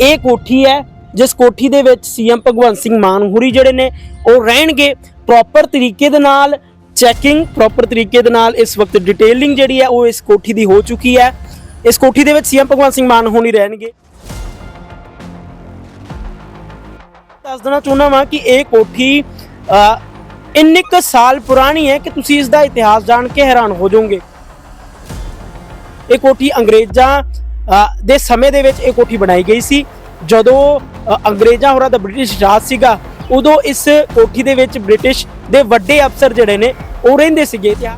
ਇਹ ਕੋਠੀ ਹੈ ਜਿਸ ਕੋਠੀ ਦੇ ਵਿੱਚ ਸੀਐਮ ਭਗਵੰਤ ਸਿੰਘ ਮਾਨ ਹੁਰੀ ਜਿਹੜੇ ਨੇ ਉਹ ਰਹਿਣਗੇ। ਪ੍ਰੋਪਰ ਤਰੀਕੇ ਦੇ ਨਾਲ ਚੈਕਿੰਗ ਪ੍ਰੋਪਰ ਤਰੀਕੇ ਦੇ ਨਾਲ ਇਸ ਵਕਤ ਡਿਟੇਲਿੰਗ ਜਿਹੜੀ ਹੈ ਉਹ ਇਸ ਕੋਠੀ ਦੀ ਹੋ ਚੁੱਕੀ ਹੈ। ਇਸ ਕੋਠੀ ਦੇ ਵਿੱਚ ਸੀਐਮ ਭਗਵੰਤ ਸਿੰਘ ਮਾਨ ਹੋਣੀ ਰਹਿਣਗੇ। ਦੱਸ ਦੇਣਾ ਚਾਹੁੰਦਾ ਵਾਂ ਕਿ ਇਹ ਕੋਠੀ ਅ, ਇੰਨੇ ਕੁ ਸਾਲ ਪੁਰਾਣੀ ਹੈ ਕਿ ਤੁਸੀਂ ਇਸ ਦਾ ਇਤਿਹਾਸ ਜਾਣ ਕੇ ਹੈਰਾਨ ਹੋ ਜਾਓਗੇ। ਇਹ ਕੋਠੀ ਅੰਗਰੇਜ਼ਾਂ ਦੇ ਸਮੇਂ ਦੇ ਵਿੱਚ ਇਹ ਕੋਠੀ ਬਣਾਈ ਗਈ ਸੀ। ਜਦੋਂ ਅੰਗਰੇਜ਼ਾਂ ਹੋਰਾਂ ਦਾ ਬ੍ਰਿਟਿਸ਼ ਰਾਜ ਸੀਗਾ, ਉਦੋਂ ਇਸ ਕੋਠੀ ਦੇ ਵਿੱਚ ਬ੍ਰਿਟਿਸ਼ ਦੇ ਵੱਡੇ ਅਫਸਰ ਜਿਹੜੇ ਨੇ, ਉਹ ਰਹਿੰਦੇ ਸੀਗੇ। ਤੇ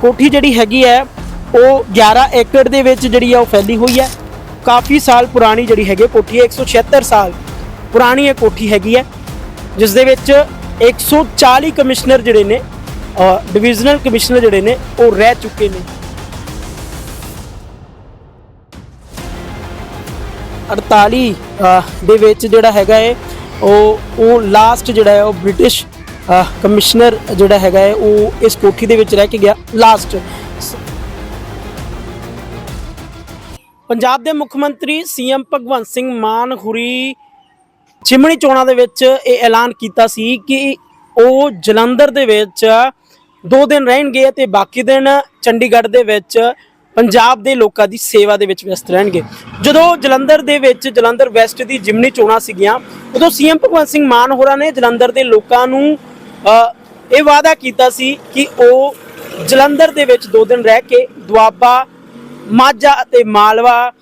ਕੋਠੀ ਜਿਹੜੀ ਹੈਗੀ ਹੈ, ਉਹ 11 ਏਕੜ ਦੇ ਵਿੱਚ ਜਿਹੜੀ ਆ, ਉਹ ਫੈਲੀ ਹੋਈ ਹੈ। ਕਾਫੀ ਸਾਲ ਪੁਰਾਣੀ ਜਿਹੜੀ ਹੈਗੀ ਹੈ ਕੋਠੀ ਹੈ 176 ਸਾਲ ਪੁਰਾਣੀ ਇਹ ਕੋਠੀ ਹੈਗੀ ਹੈ, ਜਿਸ ਦੇ ਵਿੱਚ 140 ਕਮਿਸ਼ਨਰ ਜਿਹੜੇ ਨੇ ਡਿਵੀਜ਼ਨਲ ਕਮਿਸ਼ਨਰ ਜਿਹੜੇ ਨੇ, ਉਹ ਰਹਿ ਚੁੱਕੇ ਨੇ। 48 ਦੇ ਵਿੱਚ ਜਿਹੜਾ ਹੈਗਾ ਹੈ ਉਹ ਉਹ ਲਾਸਟ ਜਿਹੜਾ ਹੈ, ਉਹ ਬ੍ਰਿਟਿਸ਼ ਕਮਿਸ਼ਨਰ ਜਿਹੜਾ ਹੈਗਾ ਹੈ ਉਹ ਇਸ ਕੋਠੀ ਦੇ ਵਿੱਚ ਰਹਿ ਕੇ ਗਿਆ ਲਾਸਟ ਪੰਜਾਬ ਦੇ ਮੁੱਖ ਮੰਤਰੀ ਸੀਐਮ ਭਗਵੰਤ ਸਿੰਘ ਮਾਨ ਹੁਰੀ ਚਿਮਣੀ ਚੋਣਾਂ ਦੇ ਵਿੱਚ ਇਹ ਐਲਾਨ ਕੀਤਾ ਸੀ ਕਿ ਉਹ ਜਲੰਧਰ ਦੇ ਵਿੱਚ ਦੋ ਦਿਨ ਰਹਿਣਗੇ ਤੇ ਬਾਕੀ ਦਿਨ ਚੰਡੀਗੜ੍ਹ ਦੇ ਵਿੱਚ ਪੰਜਾਬ ਦੇ ਲੋਕਾਂ ਦੀ ਸੇਵਾ ਦੇ ਵਿੱਚ ਵਿਅਸਤ ਰਹਿਣਗੇ। ਜਦੋਂ ਜਲੰਧਰ ਦੇ ਵਿੱਚ ਜਲੰਧਰ ਵੈਸਟ ਦੀ ਜਿਮਨੀ ਚੋਣਾਂ ਸੀਗੀਆਂ, ਉਦੋਂ ਸੀਐਮ ਭਗਵੰਤ ਸਿੰਘ ਮਾਨ ਹੋਰਾਂ ਨੇ ਜਲੰਧਰ ਦੇ ਲੋਕਾਂ ਨੂੰ ਇਹ ਵਾਅਦਾ ਕੀਤਾ ਸੀ ਕਿ ਉਹ ਜਲੰਧਰ ਦੇ ਵਿੱਚ ਦੋ ਦਿਨ ਰਹਿ ਕੇ ਦੁਆਬਾ, ਮਾਝਾ ਅਤੇ ਮਾਲਵਾ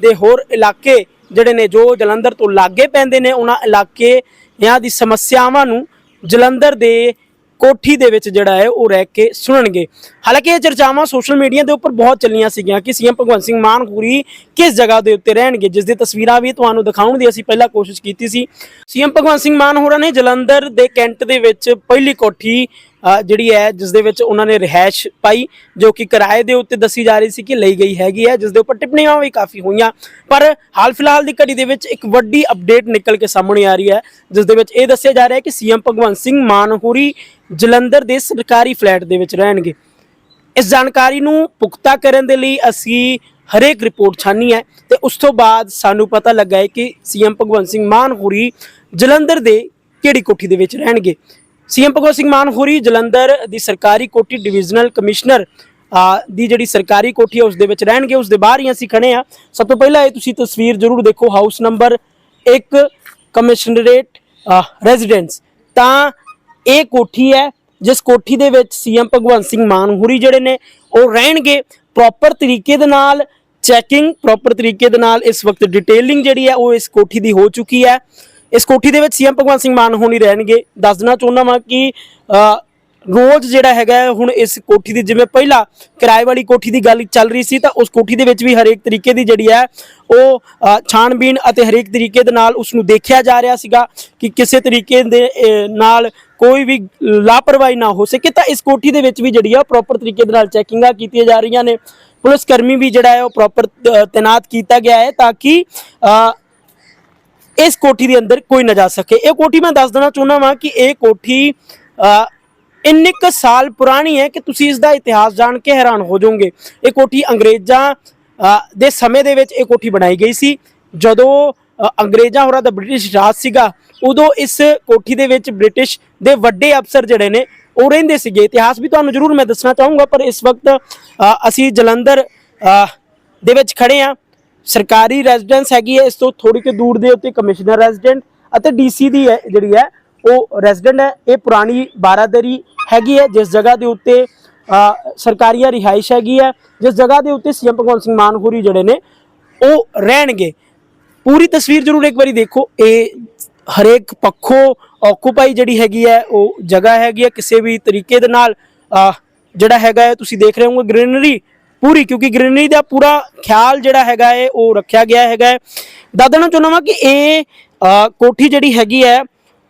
ਦੇ ਹੋਰ ਇਲਾਕੇ ਜਿਹੜੇ ਨੇ, ਜੋ ਜਲੰਧਰ ਤੋਂ ਲਾਗੇ ਪੈਂਦੇ ਨੇ, ਉਹਨਾਂ ਇਲਾਕੇ ਦੀ ਸਮੱਸਿਆਵਾਂ ਨੂੰ ਜਲੰਧਰ ਦੇ ਕੋਠੀ ਦੇ ਵਿੱਚ ਜਿਹੜਾ ਹੈ ਉਹ ਰਹਿ ਕੇ ਸੁਣਨਗੇ। ਹਾਲਾਂਕਿ ਇਹ ਚਰਚਾਵਾਂ ਸੋਸ਼ਲ ਮੀਡੀਆ ਦੇ ਉੱਪਰ ਬਹੁਤ ਚੱਲੀਆਂ ਸੀਗੀਆਂ ਕਿ ਸੀਐਮ ਭਗਵੰਤ ਸਿੰਘ ਮਾਨ ਹੁਰੀ ਕਿਸ ਜਗ੍ਹਾ ਦੇ ਉੱਤੇ ਰਹਿਣਗੇ, ਜਿਸ ਦੀ ਤਸਵੀਰਾਂ ਵੀ ਤੁਹਾਨੂੰ ਦਿਖਾਉਣ ਦੀ ਅਸੀਂ ਪਹਿਲਾਂ ਕੋਸ਼ਿਸ਼ ਕੀਤੀ ਸੀ। ਸੀਐਮ ਭਗਵੰਤ ਸਿੰਘ ਮਾਨ ਹੋਰਾਂ ਨੇ ਜਲੰਧਰ ਦੇ ਕੈਂਟ ਦੇ ਵਿੱਚ ਪਹਿਲੀ ਕੋਠੀ ਜਿਹੜੀ ਹੈ, ਜਿਸ ਦੇ ਵਿੱਚ ਉਹਨਾਂ ਨੇ ਰਿਹਾਇਸ਼ ਪਾਈ, ਜੋ ਕਿ ਕਿਰਾਏ ਦੇ ਉੱਤੇ ਦੱਸੀ ਜਾ ਰਹੀ ਸੀ ਕਿ ਲਈ ਗਈ ਹੈਗੀ ਹੈ, ਜਿਸ ਦੇ ਉੱਪਰ ਟਿੱਪਣੀਆਂ ਵੀ ਕਾਫੀ ਹੋਈਆਂ। ਪਰ ਹਾਲ ਫਿਲਹਾਲ ਦੀ ਘੜੀ ਦੇ ਵਿੱਚ ਇੱਕ ਵੱਡੀ ਅਪਡੇਟ ਨਿਕਲ ਕੇ ਸਾਹਮਣੇ ਆ ਰਹੀ ਹੈ, ਜਿਸ ਦੇ ਵਿੱਚ ਇਹ ਦੱਸਿਆ ਜਾ ਰਿਹਾ ਹੈ ਕਿ ਸੀਐਮ ਭਗਵੰਤ ਸਿੰਘ ਮਾਨਹੂਰੀ ਜਲੰਧਰ ਦੇ ਸਰਕਾਰੀ ਫਲੈਟ ਦੇ ਵਿੱਚ ਰਹਿਣਗੇ। ਇਸ ਜਾਣਕਾਰੀ ਨੂੰ ਪੁਖਤਾ ਕਰਨ ਦੇ ਲਈ ਅਸੀਂ ਹਰੇਕ ਰਿਪੋਰਟ ਛਾਨੀ ਹੈ ਤੇ ਉਸ ਤੋਂ ਬਾਅਦ ਸਾਨੂੰ ਪਤਾ ਲੱਗਾ ਹੈ ਕਿ ਸੀਐਮ ਭਗਵੰਤ ਸਿੰਘ ਮਾਨ ਹੋਰੀ ਜਲੰਧਰ ਦੇ ਕਿਹੜੀ ਕੋਠੀ ਦੇ ਵਿੱਚ ਰਹਿਣਗੇ। ਸੀਐਮ ਭਗਵੰਤ ਸਿੰਘ ਮਾਨ ਹੋਰੀ ਜਲੰਧਰ ਦੀ ਸਰਕਾਰੀ ਕੋਠੀ ਡਿਵੀਜ਼ਨਲ ਕਮਿਸ਼ਨਰ ਦੀ ਜਿਹੜੀ ਸਰਕਾਰੀ ਕੋਠੀ ਹੈ ਉਸ ਦੇ ਵਿੱਚ ਰਹਿਣਗੇ ਉਸ ਦੇ ਬਾਹਰ ਹੀ ਅਸੀਂ ਖੜੇ ਆ। ਸਭ ਤੋਂ ਪਹਿਲਾਂ ਇਹ ਤੁਸੀਂ ਤਸਵੀਰ ਜ਼ਰੂਰ ਦੇਖੋ, ਹਾਊਸ ਨੰਬਰ 1 ਕਮਿਸ਼ਨਰੇਟ ਰੈਜ਼ੀਡੈਂਸ। ਤਾਂ ਇਹ ਕੋਠੀ ਹੈ, ਜਿਸ ਕੋਠੀ ਦੇ ਵਿੱਚ ਸੀਐਮ ਭਗਵੰਤ ਸਿੰਘ ਮਾਨ ਹੁਰੀ ਜਿਹੜੇ ਨੇ, ਉਹ ਰਹਿਣਗੇ। ਪ੍ਰੋਪਰ ਤਰੀਕੇ ਦੇ ਨਾਲ ਚੈਕਿੰਗ ਪ੍ਰੋਪਰ ਤਰੀਕੇ ਦੇ ਨਾਲ ਇਸ ਵਕਤ ਡਿਟੇਲਿੰਗ ਜਿਹੜੀ ਹੈ, ਉਹ ਇਸ ਕੋਠੀ ਦੀ ਹੋ ਚੁੱਕੀ ਹੈ। ਇਸ ਕੋਠੀ ਦੇ ਵਿੱਚ ਸੀਐਮ ਭਗਵੰਤ ਸਿੰਘ ਮਾਨ ਹੋਣੀ ਰਹਿਣਗੇ। ਦੱਸ ਦੇਣਾ ਚਾਹੁੰਦਾ ਵਾਂ ਕਿ ਰੋਜ਼ ਜਿਹੜਾ ਹੈਗਾ ਹੁਣ ਇਸ ਕੋਠੀ ਦੀ ਜਿਵੇਂ ਪਹਿਲਾਂ ਕਿਰਾਏ ਵਾਲੀ ਕੋਠੀ ਦੀ ਗੱਲ ਚੱਲ ਰਹੀ ਸੀ ਤਾਂ ਉਸ ਕੋਠੀ ਦੇ ਵਿੱਚ ਵੀ ਹਰੇਕ ਤਰੀਕੇ ਦੀ ਜਿਹੜੀ ਹੈ ਉਹ ਅ, ਛਾਣਬੀਣ ਅਤੇ ਹਰੇਕ ਤਰੀਕੇ ਦੇ ਨਾਲ ਉਸ ਨੂੰ ਦੇਖਿਆ ਜਾ ਰਿਹਾ ਸੀਗਾ ਕਿ ਕਿਸੇ ਤਰੀਕੇ ਦੇ ਨਾਲ ਕੋਈ ਵੀ ਲਾਪਰਵਾਹੀ ਨਾ ਹੋ ਸਕੇ। ਤਾਂ ਇਸ ਕੋਠੀ ਦੇ ਵਿੱਚ ਵੀ ਜਿਹੜੀ ਆ ਪ੍ਰੋਪਰ ਤਰੀਕੇ ਦੇ ਨਾਲ ਚੈਕਿੰਗਾਂ ਕੀਤੀਆਂ ਜਾ ਰਹੀਆਂ ਨੇ। ਪੁਲਿਸ ਕਰਮੀ ਵੀ ਜਿਹੜਾ ਹੈ ਉਹ ਪ੍ਰੋਪਰ ਤੈਨਾਤ ਕੀਤਾ ਗਿਆ ਹੈ ਤਾਂ ਕਿ ਇਸ ਕੋਠੀ ਦੇ ਅੰਦਰ ਕੋਈ ਨਾ ਜਾ ਸਕੇ। ਇਹ ਕੋਠੀ ਮੈਂ ਦੱਸ ਦੇਣਾ ਚਾਹੁੰਦਾ ਵਾਂ ਕਿ ਇਹ ਕੋਠੀ ਇੰਨੇ ਕੁ ਸਾਲ ਪੁਰਾਣੀ ਹੈ ਕਿ ਤੁਸੀਂ ਇਸ ਦਾ ਇਤਿਹਾਸ ਜਾਣ ਕੇ ਹੈਰਾਨ ਹੋ ਜਾਓਗੇ। ਇਹ ਕੋਠੀ ਅੰਗਰੇਜ਼ਾਂ ਦੇ ਸਮੇਂ ਦੇ ਵਿੱਚ ਇਹ ਕੋਠੀ ਬਣਾਈ ਗਈ ਸੀ। ਜਦੋਂ ਅੰਗਰੇਜ਼ਾਂ ਹੋਰਾਂ ਦਾ ਬ੍ਰਿਟਿਸ਼ ਰਾਜ ਸੀਗਾ, ਉਦੋਂ ਇਸ ਕੋਠੀ ਦੇ ਵਿੱਚ ਬ੍ਰਿਟਿਸ਼ ਦੇ ਵੱਡੇ ਅਫਸਰ ਜਿਹੜੇ ਨੇ, ਉਹ ਰਹਿੰਦੇ ਸੀਗੇ। ਇਤਿਹਾਸ ਵੀ ਤੁਹਾਨੂੰ ਜ਼ਰੂਰ ਮੈਂ ਦੱਸਣਾ ਚਾਹੂੰਗਾ, ਪਰ ਇਸ ਵਕਤ ਅਸੀਂ ਜਲੰਧਰ ਦੇ ਵਿੱਚ ਖੜੇ ਆ। ਸਰਕਾਰੀ ਰੈਜ਼ੀਡੈਂਸ ਹੈਗੀ ਹੈ ਇਸ ਤੋਂ ਥੋੜੀ ਕਿ ਦੂਰ ਦੇ ਉੱਤੇ ਕਮਿਸ਼ਨਰ ਰੈਜ਼ੀਡੈਂਟ ਅਤੇ ਡੀਸੀ ਦੀ ਹੈ ਜਿਹੜੀ ਹੈ ਉਹ ਰੈਜ਼ੀਡੈਂਟ ਹੈ। ਇਹ ਪੁਰਾਣੀ ਬਾਰਾਦਰੀ ਹੈਗੀ ਹੈ ਜਿਸ ਜਗ੍ਹਾ ਦੇ ਉੱਤੇ ਅ, ਸਰਕਾਰੀਆ ਰਿਹਾਇਸ਼ ਹੈਗੀ ਹੈ ਜਿਸ ਜਗ੍ਹਾ ਦੇ ਉੱਤੇ ਸੀਐਮ ਭਗਵੰਤ ਸਿੰਘ ਮਾਨ ਹੋਰੀ ਜਿਹੜੇ ਨੇ ਉਹ ਰਹਿਣਗੇ। ਪੂਰੀ ਤਸਵੀਰ ਜ਼ਰੂਰ ਇੱਕ ਵਾਰੀ ਦੇਖੋ ਇਹ ਹਰੇਕ ਪੱਖੋਂ ਆਕੂਪਾਈ ਜਿਹੜੀ ਹੈਗੀ ਹੈ ਉਹ ਜਗ੍ਹਾ ਹੈਗੀ ਹੈ ਕਿਸੇ ਵੀ ਤਰੀਕੇ ਦੇ ਨਾਲ ਜਿਹੜਾ ਹੈਗਾ ਹੈ ਤੁਸੀਂ ਦੇਖ ਰਹੇ ਹੋਗੇ ਗ੍ਰੀਨਰੀ ਪੂਰੀ ਕਿਉਂਕਿ ਗ੍ਰੀਨਰੀ ਦਾ ਪੂਰਾ ਖਿਆਲ ਜਿਹੜਾ ਹੈਗਾ ਹੈ ਉਹ ਰੱਖਿਆ ਗਿਆ ਹੈਗਾ ਹੈ। ਦੱਸ ਦੇਣਾ ਚਾਹੁੰਦਾ ਵਾਂ ਕਿ ਇਹ ਕੋਠੀ ਜਿਹੜੀ ਹੈਗੀ ਹੈ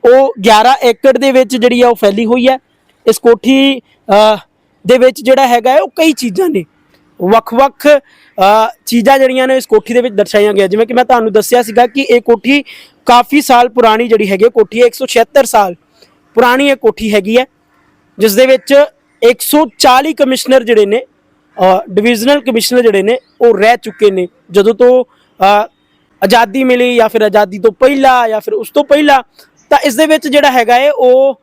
ਉਹ 11 ਏਕੜ ਦੇ ਵਿੱਚ ਜਿਹੜੀ ਹੈ ਉਹ ਫੈਲੀ ਹੋਈ ਹੈ ਇਸ ਕੋਠੀ ਦੇ ਵਿੱਚ ਜਿਹੜਾ ਹੈਗਾ ਉਹ ਕਈ ਚੀਜ਼ਾਂ ਨੇ। ਵੱਖ-ਵੱਖ ਚੀਜ਼ਾਂ ਜਿਹੜੀਆਂ ਨੇ ਇਸ ਕੋਠੀ ਦੇ ਵਿੱਚ ਦਰਸਾਈਆਂ ਗਈਆਂ। ਜਿਵੇਂ ਕਿ ਮੈਂ ਤੁਹਾਨੂੰ ਦੱਸਿਆ ਸੀਗਾ ਕਿ ਇਹ ਕੋਠੀ ਕਾਫੀ ਸਾਲ ਪੁਰਾਣੀ ਜਿਹੜੀ ਹੈਗੀ ਹੈ, ਕੋਠੀ ਹੈ 176 ਸਾਲ ਪੁਰਾਣੀ ਇਹ ਕੋਠੀ ਹੈਗੀ ਹੈ ਜਿਸ ਦੇ ਵਿੱਚ 140 ਕਮਿਸ਼ਨਰ ਜਿਹੜੇ ਨੇ ਡਿਵੀਜ਼ਨਲ ਕਮਿਸ਼ਨਰ ਜਿਹੜੇ ਨੇ, ਉਹ ਰਹਿ ਚੁੱਕੇ ਨੇ। ਜਦੋਂ ਤੋਂ ਆਜ਼ਾਦੀ ਮਿਲੀ ਜਾਂ ਫਿਰ ਆਜ਼ਾਦੀ ਤੋਂ ਪਹਿਲਾਂ ਜਾਂ ਫਿਰ ਉਸ ਤੋਂ ਪਹਿਲਾਂ, ਤਾਂ ਇਸ ਦੇ ਵਿੱਚ ਜਿਹੜਾ ਹੈਗਾ ਹੈ ਉਹ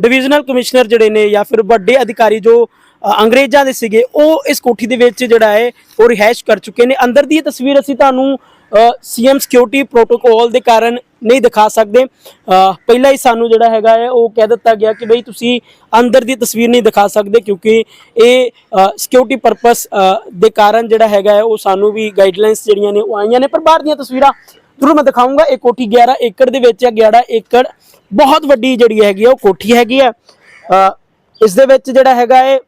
ਡਿਵੀਜ਼ਨਲ ਕਮਿਸ਼ਨਰ ਜਿਹੜੇ ਨੇ ਜਾਂ ਫਿਰ ਵੱਡੇ ਅਧਿਕਾਰੀ ਜੋ ਅੰਗਰੇਜ਼ਾਂ ਦੇ ਸੀਗੇ, ਉਹ ਇਸ ਕੋਠੀ ਦੇ ਵਿੱਚ ਜਿਹੜਾ ਹੈ ਉਹ ਰਿਹਾਇਸ਼ ਕਰ ਚੁੱਕੇ ਨੇ। ਅੰਦਰ ਦੀ ਇਹ ਤਸਵੀਰ ਅਸੀਂ ਤੁਹਾਨੂੰ ਸੀਐਮ ਸਿਕਿਉਰਿਟੀ ਪ੍ਰੋਟੋਕੋਲ ਦੇ ਕਾਰਨ ਨਹੀਂ ਦਿਖਾ ਸਕਦੇ। ਪਹਿਲਾਂ ਹੀ ਸਾਨੂੰ ਜਿਹੜਾ ਹੈਗਾ ਹੈ, ਉਹ ਕਹਿ ਦਿੱਤਾ ਗਿਆ ਕਿ ਬਈ ਤੁਸੀਂ ਅੰਦਰ ਦੀ ਤਸਵੀਰ ਨਹੀਂ ਦਿਖਾ ਸਕਦੇ ਕਿਉਂਕਿ ਇਹ ਸਿਕਿਉਰਿਟੀ ਪਰਪਸ ਦੇ ਕਾਰਨ ਜਿਹੜਾ ਹੈਗਾ ਹੈ, ਉਹ ਸਾਨੂੰ ਵੀ ਗਾਈਡਲਾਈਨਸ ਜਿਹੜੀਆਂ ਨੇ, ਉਹ ਆਈਆਂ ਨੇ। ਪਰ ਬਾਹਰ ਦੀਆਂ ਤਸਵੀਰਾਂ ਜ਼ਰੂਰ ਮੈਂ ਦਿਖਾਊਂਗਾ। ਇਹ ਕੋਠੀ 11 ਏਕੜ ਦੇ ਵਿੱਚ ਹੈ 11 ਏਕੜ ਬਹੁਤ ਵੱਡੀ ਜਿਹੜੀ ਹੈਗੀ ਆ ਉਹ ਕੋਠੀ ਹੈਗੀ ਆ ਇਸ ਦੇ ਵਿੱਚ ਜਿਹੜਾ ਹੈਗਾ ਹੈ,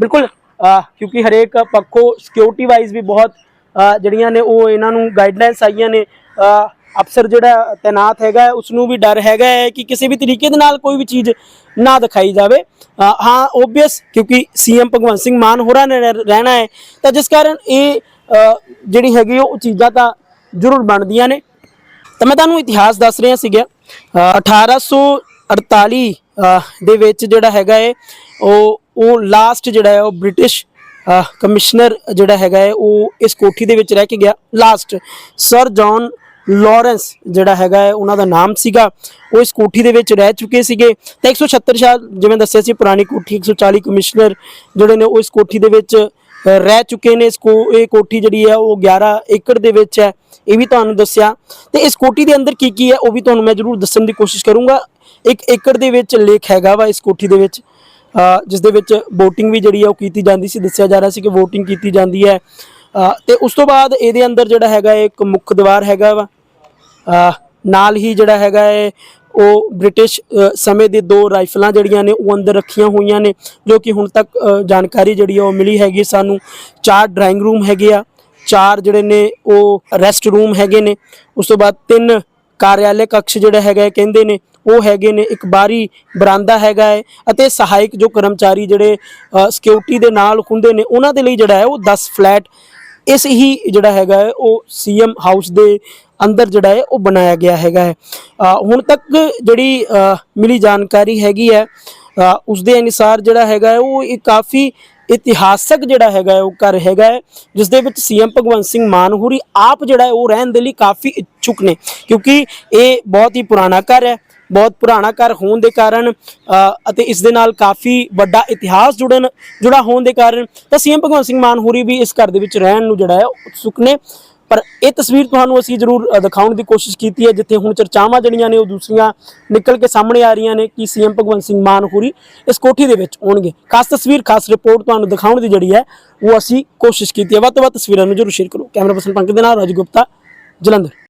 ਬਿਲਕੁਲ ਕਿਉਂਕਿ ਹਰੇਕ ਪੱਖੋਂ ਸਿਕਿਉਰਿਟੀ ਵਾਈਜ਼ ਵੀ ਬਹੁਤ ਜਿਹੜੀਆਂ ਨੇ ਉਹ ਇਹਨਾਂ ਨੂੰ ਗਾਈਡਲਾਈਨਸ ਆਈਆਂ ਨੇ। ਅਫਸਰ ਜਿਹੜਾ ਤੈਨਾਤ ਹੈਗਾ ਉਸ ਨੂੰ ਵੀ ਡਰ ਹੈਗਾ ਹੈ ਕਿ ਕਿਸੇ ਵੀ ਤਰੀਕੇ ਦੇ ਨਾਲ ਕੋਈ ਵੀ ਚੀਜ਼ ਨਾ ਦਿਖਾਈ ਜਾਵੇ। ਹਾਂ ਓਬਵੀਅਸ ਕਿਉਂਕਿ ਸੀਐਮ ਭਗਵੰਤ ਸਿੰਘ ਮਾਨ ਹੋਰਾਂ ਨੇ ਰਹਿ- ਰਹਿਣਾ ਹੈ। ਤਾਂ ਜਿਸ ਕਾਰਨ ਇਹ ਜਿਹੜੀ ਹੈਗੀ ਉਹ ਚੀਜ਼ਾਂ ਤਾਂ ਜ਼ਰੂਰ ਬਣਦੀਆਂ ਨੇ। ਤਾਂ ਮੈਂ ਤੁਹਾਨੂੰ ਇਤਿਹਾਸ ਦੱਸ ਰਿਹਾ ਸੀਗਾ। ਅਹ 1848 ਅਹ, ਦੇ ਵਿੱਚ ਜਿਹੜਾ ਹੈਗਾ ਹੈ, ਉਹ ਉਹ ਲਾਸਟ ਜਿਹੜਾ ਹੈ, ਉਹ ਬ੍ਰਿਟਿਸ਼ ਕਮਿਸ਼ਨਰ ਜਿਹੜਾ ਹੈਗਾ ਹੈ, ਉਹ ਇਸ ਕੋਠੀ ਦੇ ਵਿੱਚ ਰਹਿ ਕੇ ਗਿਆ। ਲਾਸਟ ਸਰ ਜੌਨ ਲਾਰੈਂਸ ਜਿਹੜਾ ਹੈਗਾ ਹੈ, ਉਹਨਾਂ ਦਾ ਨਾਮ ਸੀਗਾ। ਉਹ ਇਸ ਕੋਠੀ ਦੇ ਵਿੱਚ ਰਹਿ ਚੁੱਕੇ ਸੀਗੇ। ਤੇ 176 ਸਾਲ, ਜਿਵੇਂ ਦੱਸਿਆ ਸੀ, ਪੁਰਾਣੀ ਕੋਠੀ 140 ਕਮਿਸ਼ਨਰ ਜਿਹੜੇ ਨੇ, ਉਹ ਇਸ ਕੋਠੀ ਦੇ ਵਿੱਚ ਰਹਿ ਚੁੱਕੇ ਨੇ। ਇਸ ਕੋ, ਇਹ ਕੋਠੀ ਜਿਹੜੀ ਹੈ, ਉਹ 11 ਏਕੜ ਦੇ ਵਿੱਚ ਹੈ। ਇਹ ਵੀ ਤੁਹਾਨੂੰ ਦੱਸਿਆ। ਤੇ ਇਸ ਕੋਠੀ ਦੇ ਅੰਦਰ ਕੀ ਕੀ ਹੈ, ਉਹ ਵੀ ਤੁਹਾਨੂੰ ਮੈਂ ਜ਼ਰੂਰ ਦੱਸਣ ਦੀ ਕੋਸ਼ਿਸ਼ ਕਰੂੰਗਾ। ਇੱਕ ਏਕੜ ਦੇ ਵਿੱਚ ਲੇਕ ਹੈਗਾ ਵਾ ਇਸ ਕੋਠੀ ਦੇ ਵਿੱਚ। ਜਿਸ ਦੇ ਵਿੱਚ VOTING ਵੀ ਜਿਹੜੀ ਹੈ ਉਹ ਕੀਤੀ ਜਾਂਦੀ ਸੀ ਦੱਸਿਆ ਜਾ ਰਿਹਾ ਸੀ ਕਿ VOTING ਕੀਤੀ ਜਾਂਦੀ ਹੈ। ਅ, ਤੇ ਉਸ ਤੋਂ ਬਾਅਦ ਇਹਦੇ ਅੰਦਰ ਜਿਹੜਾ ਹੈਗਾ ਹੈ ਇੱਕ ਮੁੱਖ ਦੀਵਾਰ ਹੈਗਾ ਵਾ। ਨਾਲ ਹੀ ਜਿਹੜਾ ਹੈਗਾ ਹੈ ਉਹ ਬ੍ਰਿਟਿਸ਼ ਸਮੇਂ ਦੇ ਦੋ ਰਾਈਫਲਾਂ ਜਿਹੜੀਆਂ ਨੇ ਉਹ ਅੰਦਰ ਰੱਖੀਆਂ ਹੋਈਆਂ ਨੇ ਜੋ ਕਿ ਹੁਣ ਤੱਕ ਜਾਣਕਾਰੀ ਜਿਹੜੀ ਆ ਉਹ ਮਿਲੀ ਹੈਗੀ ਸਾਨੂੰ। ਚਾਰ ਡਰਾਇੰਗ ਰੂਮ ਹੈਗੇ ਆ ਚਾਰ ਜਿਹੜੇ ਨੇ ਉਹ ਰੈਸਟ ਰੂਮ ਹੈਗੇ ਨੇ। ਉਸ ਤੋਂ ਬਾਅਦ ਤਿੰਨ ਕਾਰਿਆਲੇ ਕਕਸ਼ ਜਿਹੜਾ ਹੈਗਾ ਕਹਿੰਦੇ ਨੇ ਉਹ ਹੈਗੇ ਨੇ ਇੱਕ ਬਾਰੀ ਬਰਾਂਦਾ ਹੈਗਾ ਹੈ ਅਤੇ ਸਹਾਇਕ ਜੋ ਕਰਮਚਾਰੀ ਜਿਹੜੇ ਸਿਕਿਉਰਿਟੀ ਦੇ ਨਾਲ ਹੁੰਦੇ ਨੇ ਉਹਨਾਂ ਦੇ ਲਈ ਜਿਹੜਾ ਹੈ ਉਹ 10 ਫਲੈਟ ਇਸ ਹੀ ਜਿਹੜਾ ਹੈਗਾ ਹੈ ਉਹ ਸੀਐਮ ਹਾਊਸ ਦੇ ਅੰਦਰ ਜਿਹੜਾ ਹੈ ਉਹ ਬਣਾਇਆ ਗਿਆ ਹੈਗਾ ਹੈ। ਹੁਣ ਤੱਕ ਜਿਹੜੀ ਮਿਲੀ ਜਾਣਕਾਰੀ ਹੈਗੀ ਹੈ ਅ, ਉਸ ਦੇ ਅਨੁਸਾਰ ਜਿਹੜਾ ਹੈਗਾ ਹੈ ਉਹ ਇਹ ਕਾਫੀ ਇਤਿਹਾਸਕ ਜਿਹੜਾ ਹੈਗਾ ਉਹ ਘਰ ਹੈਗਾ ਹੈ ਜਿਸ ਦੇ ਵਿੱਚ ਸੀਐਮ ਭਗਵੰਤ ਸਿੰਘ ਮਾਨ ਹੋਰੀ ਆਪ ਜਿਹੜਾ ਹੈ, ਉਹ ਰਹਿਣ ਦੇ ਲਈ ਕਾਫੀ ਇੱਛੁਕ ਨੇ। ਕਿਉਂਕਿ ਇਹ ਬਹੁਤ ਹੀ ਪੁਰਾਣਾ ਘਰ ਹੈ, ਬਹੁਤ ਪੁਰਾਣਾ ਘਰ ਹੋਣ ਦੇ ਕਾਰਨ ਅਤੇ ਇਸ ਦੇ ਨਾਲ ਕਾਫੀ ਵੱਡਾ ਇਤਿਹਾਸ ਜੁੜਨ, ਜੁੜਾ ਹੋਣ ਦੇ ਕਾਰਨ ਤਾਂ ਸੀਐਮ ਭਗਵੰਤ ਸਿੰਘ ਮਾਨ ਹੋਰੀ ਵੀ ਇਸ ਘਰ ਦੇ ਵਿੱਚ ਰਹਿਣ ਨੂੰ ਜਿਹੜਾ ਹੈ ਉਹ ਉਤਸੁਕ ਨੇ। ਪਰ ਇਹ ਤਸਵੀਰ ਤੁਹਾਨੂੰ ਅਸੀਂ ਜ਼ਰੂਰ ਦਿਖਾਉਣ ਦੀ ਕੋਸ਼ਿਸ਼ ਕੀਤੀ ਹੈ, ਜਿੱਥੇ ਹੁਣ ਚਰਚਾਵਾਂ ਜਿਹੜੀਆਂ ਨੇ ਉਹ ਦੂਸਰੀਆਂ ਨਿਕਲ ਕੇ ਸਾਹਮਣੇ ਆ ਰਹੀਆਂ ਨੇ, ਕਿ ਸੀਐਮ ਭਗਵੰਤ ਸਿੰਘ ਮਾਨ ਹੋਰੀ ਇਸ ਕੋਠੀ ਦੇ ਵਿੱਚ ਆਉਣਗੇ। ਖਾਸ ਤਸਵੀਰ, ਖਾਸ ਰਿਪੋਰਟ ਤੁਹਾਨੂੰ ਦਿਖਾਉਣ ਦੀ ਜਿਹੜੀ ਹੈ, ਉਹ ਅਸੀਂ ਕੋਸ਼ਿਸ਼ ਕੀਤੀ ਹੈ। ਵੱਧ ਤੋਂ ਵੱਧ ਤਸਵੀਰਾਂ ਨੂੰ ਜ਼ਰੂਰ ਸ਼ੇਅਰ ਕਰੋ। ਕੈਮਰਾ ਪਰਸਨ ਪੰਕਜ ਦੇ ਨਾਲ, ਰਾਜ ਗੁਪਤਾ, ਜਲੰਧਰ।